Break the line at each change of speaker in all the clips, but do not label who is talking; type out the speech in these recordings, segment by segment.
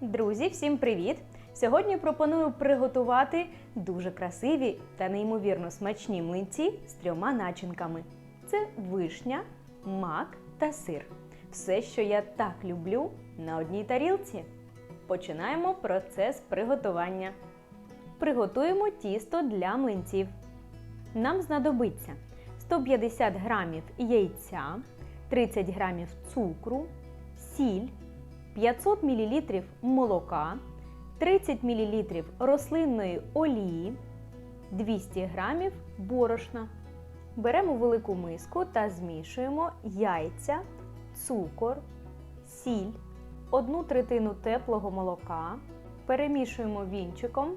Друзі, всім привіт! Сьогодні пропоную приготувати дуже красиві та неймовірно смачні млинці з трьома начинками: це вишня, мак та сир. Все, що я так люблю, на одній тарілці. Починаємо процес приготування. Приготуємо тісто для млинців. Нам знадобиться 150 грамів яйця, 30 грамів цукру, сіль, 500 мл молока, 30 мл рослинної олії, 200 грамів борошна. Беремо велику миску та змішуємо яйця, цукор, сіль, одну третину теплого молока, перемішуємо вінчиком,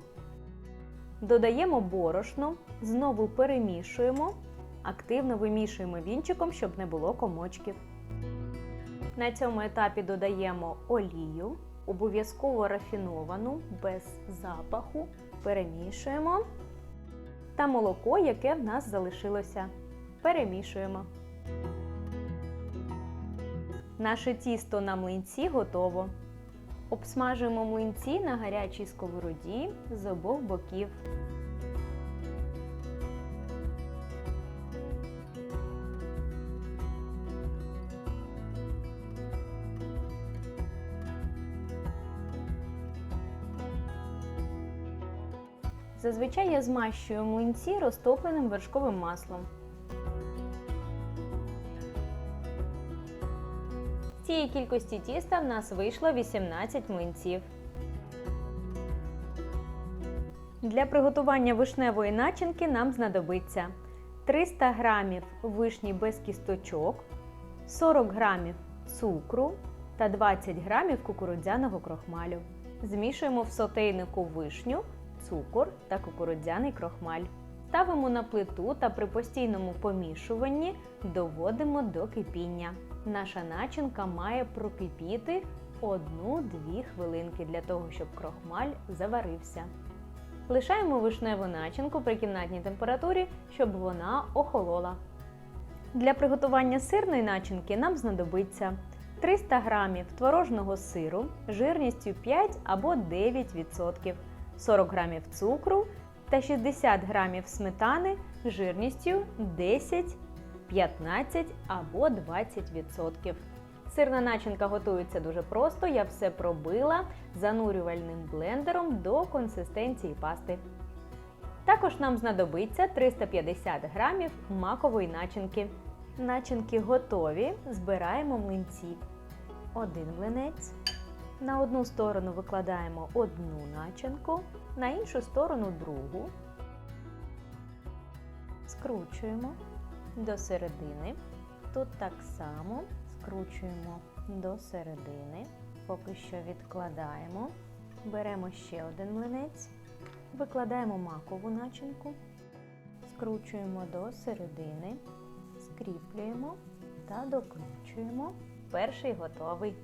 додаємо борошно, знову перемішуємо, активно вимішуємо вінчиком, щоб не було комочків. На цьому етапі додаємо олію, обов'язково рафіновану, без запаху, перемішуємо. Та молоко, яке в нас залишилося. Перемішуємо. Наше тісто на млинці готово. Обсмажуємо млинці на гарячій сковороді з обох боків. Зазвичай я змащую млинці розтопленим вершковим маслом. З цієї кількості тіста в нас вийшло 18 млинців. Для приготування вишневої начинки нам знадобиться 300 г вишні без кісточок, 40 г цукру та 20 г кукурудзяного крохмалю. Змішуємо в сотейнику вишню, цукор та кукурудзяний крохмаль. Ставимо на плиту та при постійному помішуванні доводимо до кипіння. Наша начинка має прокипіти 1-2 хвилинки для того, щоб крохмаль заварився. Лишаємо вишневу начинку при кімнатній температурі, щоб вона охолола. Для приготування сирної начинки нам знадобиться 300 г творожного сиру жирністю 5 або 9%, 40 г цукру та 60 г сметани жирністю 10, 15 або 20%. Сирна начинка готується дуже просто. Я все пробила занурювальним блендером до консистенції пасти. Також нам знадобиться 350 грамів макової начинки. Начинки готові. Збираємо млинці. Один млинець. На одну сторону викладаємо одну начинку, на іншу сторону другу. Скручуємо до середини. Тут так само скручуємо до середини, поки що відкладаємо. Беремо ще один млинець, викладаємо макову начинку, скручуємо до середини, скріплюємо та докручуємо. Перший готовий.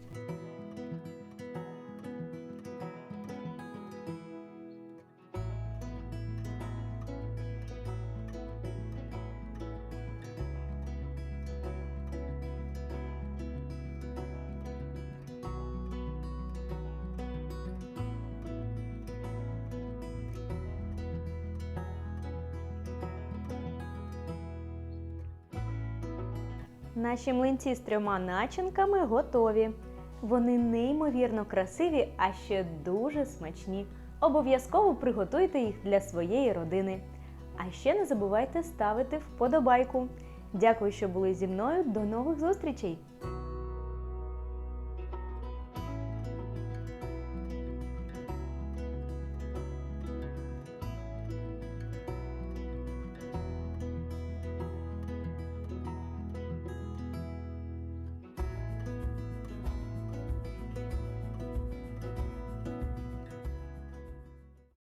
Наші млинці з трьома начинками готові. Вони неймовірно красиві, а ще дуже смачні. Обов'язково приготуйте їх для своєї родини. А ще не забувайте ставити вподобайку. Дякую, що були зі мною. До нових зустрічей!